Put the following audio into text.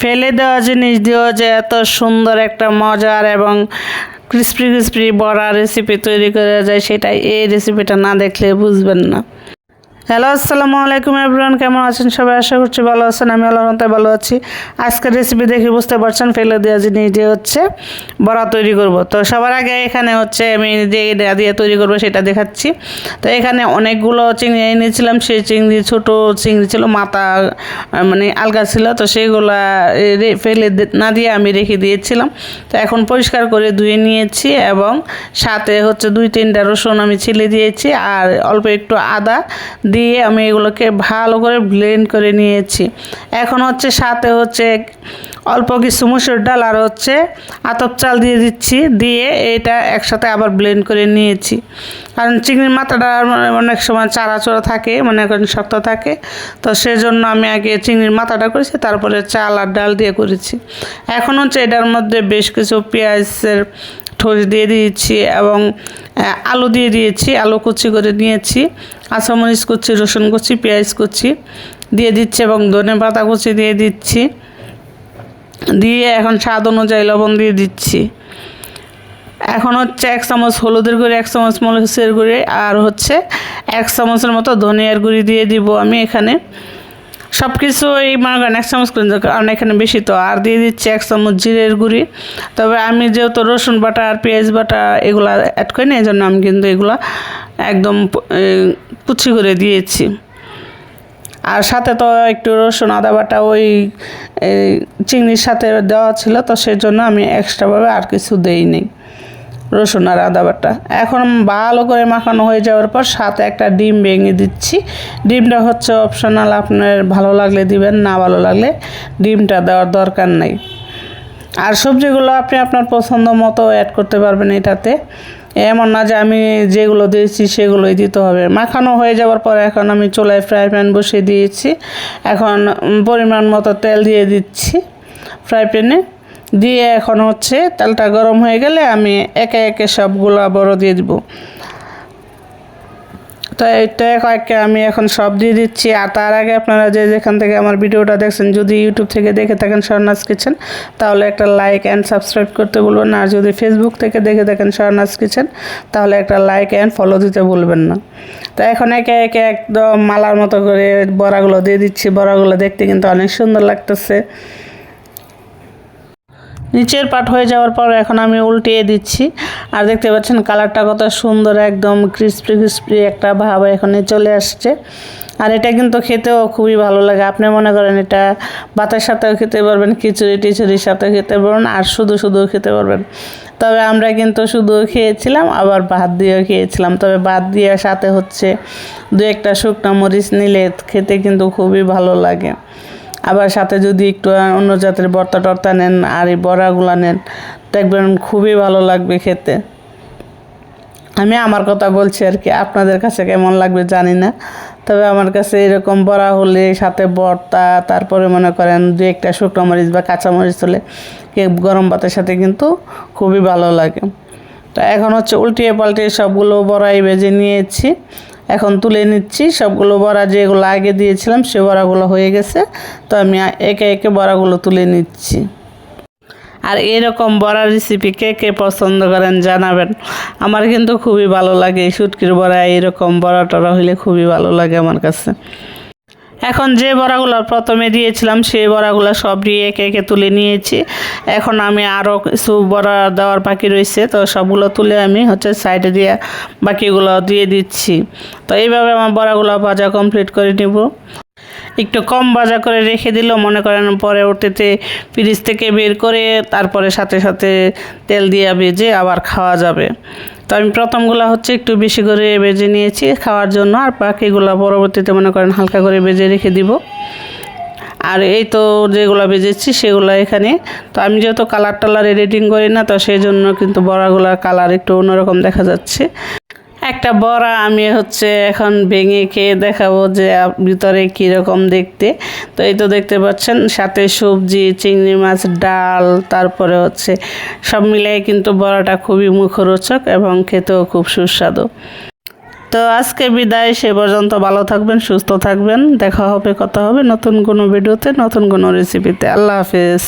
ফেলে দেওয়া জিনিস দিয়েও যে এত সুন্দর একটা মজার এবং ক্রিস্পি ক্রিস্পি বড়া রেসিপি তৈরি করা যায় সেটাই এই রেসিপিটা না দেখলে বুঝবেন না। হ্যালো, আসসালামু আলাইকুম এভরিওয়ান, কেমন আছেন সবাই? আশা করছি ভালো আছেন, আমি আল্লাহর রহমতে ভালো আছি। আজকের রেসিপি দেখে বুঝতে পারছেন, ফেলে দেওয়া জিনিস দিয়ে হচ্ছে বড়া তৈরি করব। তো সবার আগে এখানে হচ্ছে আমি যে দিয়ে তৈরি করব সেটা দেখাচ্ছি। তো এখানে অনেকগুলো চিংড়ি এনেছিলাম সেই চিংড়ি ছোটো চিংড়ি ছিল, মাথা মানে আলগা ছিল, তো সেইগুলা ফেলে না দিয়ে আমি রেখে দিয়েছিলাম। তো এখন পরিষ্কার করে ধুয়ে নিয়েছি এবং সাথে হচ্ছে দুই তিনটা রসুন আমি ছিলে দিয়েছি, আর অল্প একটু আদা দিয়ে আমি এগুলোকে ভালো করে ব্লেন্ড করে নিয়েছি। এখন হচ্ছে সাথে হচ্ছে অল্প কিছু মুসুর ডাল আর হচ্ছে আতপ চাল দিয়ে দিচ্ছি, দিয়ে এটা একসাথে আবার ব্লেন্ড করে নিয়েছি। কারণ চিংড়ির মাথাটা অনেক সময় চাড়াচড়া থাকে, মনে করেন শক্ত থাকে। তো সেজন্য আমি আগে চিংড়ির মাথাটা করেছি, তারপরে চাল আর ডাল দিয়ে করেছি। এখন হচ্ছে এটার মধ্যে বেশ কিছু পেঁয়াজের ঠোস দিয়ে দিয়েছি এবং আলু দিয়ে দিয়েছি, আলু কুচি করে নিয়েছি। কাঁচামরিচ কুচি রসুন কুচি, পেঁয়াজ কুচি দিয়ে দিচ্ছি এবং ধনে পাতা কুচি দিয়ে দিচ্ছি। দিয়ে এখন স্বাদ অনুযায়ী লবণ দিয়ে দিচ্ছি। এখন হচ্ছে এক চামচ হলুদের গুঁড়ি, এক চামচ মরিচের গুঁড়ি আর হচ্ছে এক চামচের মতো ধনিয়ার গুঁড়ি দিয়ে দিব আমি এখানে। সব কিছু এই মনে করেন এক চামচ করে কারণ এখানে বেশি তো। আর দিয়ে দিচ্ছি এক চামচ জিরের গুঁড়ি। তবে আমি যেহেতু রসুন বাটা আর পেঁয়াজ বাটা এগুলা অ্যাড করি না এই জন্য আমি কিন্তু এগুলা একদম কুচি করে দিয়েছি। আর সাথে তো একটু রসুন, আদা বাটা, ওই চিংড়ির সাথে দেওয়া ছিল, তো সেই জন্য আমি এক্সট্রাভাবে আর কিছু দেইনি রসুন আর আদা বাটা। এখন ভালো করে মাখানো হয়ে যাওয়ার পর সাথে একটা ডিম ভেঙে দিচ্ছি। ডিমটা হচ্ছে অপশনাল আপনার ভালো লাগলে দিবেন, না ভালো লাগলে ডিমটা দেওয়ার দরকার নেই। আর সবজিগুলো আপনি আপনার পছন্দ মতো অ্যাড করতে পারবেন এটাতে। এমন না যে আমি যেগুলো দিয়েছি সেগুলোই দিতে হবে। মাখানো হয়ে যাওয়ার পর এখন আমি চুলায় ফ্রাই প্যান বসিয়ে দিয়েছি। এখন পরিমাণ মতো তেল দিয়ে দিচ্ছি ফ্রাই প্যানে। দিয়ে এখন হচ্ছে তেলটা গরম হয়ে গেলে আমি একে একে সবগুলো বড় দিয়ে দিব। তো এটা কয়েককে আমি এখন সব দিয়ে দিচ্ছি। আর তার আগে আপনারা যে যেখান থেকে আমার ভিডিওটা দেখছেন, যদি ইউটিউব থেকে দেখে থাকেন স্বর্ণাজ কিচেন, তাহলে একটা লাইক অ্যান্ড সাবস্ক্রাইব করতে বলবেন না। আর যদি ফেসবুক থেকে দেখে থাকেন স্বর্ণাজ কিচেন, তাহলে একটা লাইক অ্যান্ড ফলো দিতে ভুলবেন না। তো এখন একে একে একদম মালার মতো করে বড়াগুলো দিয়ে দিচ্ছি। বড়াগুলো দেখতে কিন্তু অনেক সুন্দর লাগতেছে। নিচের পাট হয়ে যাওয়ার পর এখন আমি উল্টিয়ে দিচ্ছি। আর দেখতে পাচ্ছেন কালারটা কত সুন্দর, একদম ক্রিস্পি ক্রিস্পি একটা ভাব এখানে চলে আসছে। আর এটা কিন্তু খেতেও খুবই ভালো লাগে। আপনি মনে করেন এটা ভাতের সাথেও খেতে পারবেন, খিচুড়ি টিচুড়ির সাথে খেতে পারবেন, আর শুধু শুধু খেতে পারবেন। তবে আমরা কিন্তু শুধু খেয়েছিলাম, আবার ভাত দিয়েও খেয়েছিলাম। তবে ভাত দিয়ে সাথে হচ্ছে দু একটা শুকনো মরিচ নিলে খেতে কিন্তু খুবই ভালো লাগে। আবার সাথে যদি একটু অন্য জাতের বর্তা টর্তা নেন আর এই বড়াগুলা নেন, দেখবেন খুবই ভালো লাগবে খেতে। আমি আমার কথা বলছি আর কি, আপনাদের কাছে কেমন লাগবে জানি না। তবে আমার কাছে এরকম বড়া হলে, সাথে বর্তা তারপরে মনে করেন দু একটা শুকনো মরিচ বা কাঁচা মরিচ হলে গরম ভাতের সাথে কিন্তু খুবই ভালো লাগে। তো এখন হচ্ছে উল্টিয়ে পাল্টিয়ে সবগুলো বড়াই ভেজে নিয়েছি। এখন তুলে নিচ্ছি। সবগুলো বড়া যেগুলো আগে দিয়েছিলাম, সে বড়াগুলো হয়ে গেছে। তো আমি একে একে বড়াগুলো তুলে নিচ্ছি। আর এরকম বড়া রেসিপি কে কে পছন্দ করেন জানাবেন। আমার কিন্তু খুবই ভালো লাগে এই শুটকির বড়া এইরকম বড়া টড়া হইলে খুবই ভালো লাগে আমার কাছে। এখন যে বড়াগুলো প্রথমে দিয়েছিলাম, সেই বড়াগুলো সব দিয়ে একে একে তুলে নিয়েছি। এখন আমি আরও কিছু বড়া দেওয়ার বাকি রয়েছে, তো সবগুলো তুলে আমি হচ্ছে সাইডে দিয়ে বাকিগুলো দিয়ে দিচ্ছি। তো এইভাবে আমার বড়াগুলো ভাজা কমপ্লিট করে নিব। একটু কম ভাজা করে রেখে দিল মনে করেন পরে ওটিতে ফ্রিজ থেকে বের করে তারপরে সাথে সাথে তেল দিয়ে ভেজে আবার খাওয়া যাবে। তো আমি প্রথমগুলো হচ্ছে একটু বেশি করে বেজে নিয়েছি খাওয়ার জন্য, আর বাকিগুলো পরবর্তীতে মনে করেন হালকা করে বেজে রেখে দিব। আর এই তো যেগুলো বেজেছি সেগুলো এখানে। তো আমি যেহেতু কালার টালার এডিটিং করি না, তো সেই জন্য কিন্তু বড়াগুলোর কালার একটু অন্যরকম দেখা যাচ্ছে। একটা বড়া আমি হচ্ছে এখন ভেঙে খেয়ে দেখাবো যে ভিতরে কীরকম দেখতে। তো এই তো দেখতে পাচ্ছেন, সাথে সবজি, চিংড়ি মাছ, ডাল, তারপরে হচ্ছে সব মিলিয়ে কিন্তু বড়াটা খুবই মুখরোচক এবং খেতেও খুব সুস্বাদু। তো আজকে বিদায়, সে পর্যন্ত ভালো থাকবেন, সুস্থ থাকবেন, দেখা হবে, কথা হবে নতুন কোনো ভিডিওতে, নতুন কোনো রেসিপিতে আল্লাহ হাফেজ।